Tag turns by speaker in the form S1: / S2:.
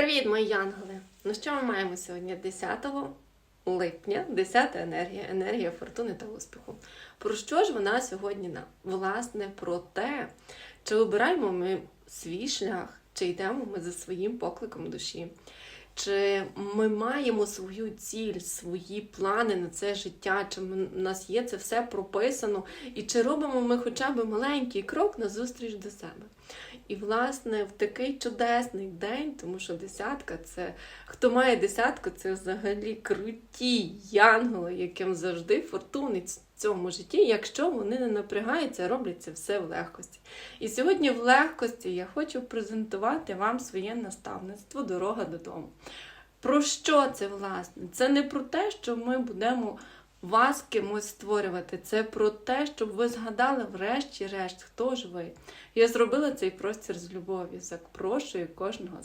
S1: Привіт, мої янголи! Ну що ми маємо сьогодні? 10 липня, 10 енергія, енергія фортуни та успіху. Про що ж вона сьогодні нам? Власне, про те, чи обираємо ми свій шлях, чи йдемо ми за своїм покликом душі. Чи ми маємо свою ціль, свої плани на це життя, чи в нас є це все прописано, і чи робимо ми хоча б маленький крок назустріч до себе. І, власне, в такий чудесний день, тому що десятка це хто має десятку, це взагалі круті янголи, яким завжди фортунить в цьому житті, якщо вони не напрягаються, роблять це все в легкості. І сьогодні в легкості я хочу презентувати вам своє наставництво Дорога додому. Про що це власне? Це не про те, що ми будемо вас кимось створювати. Це про те, щоб ви згадали врешті-решт, хто ж ви. Я зробила цей простір з любов'ю. Запрошую кожного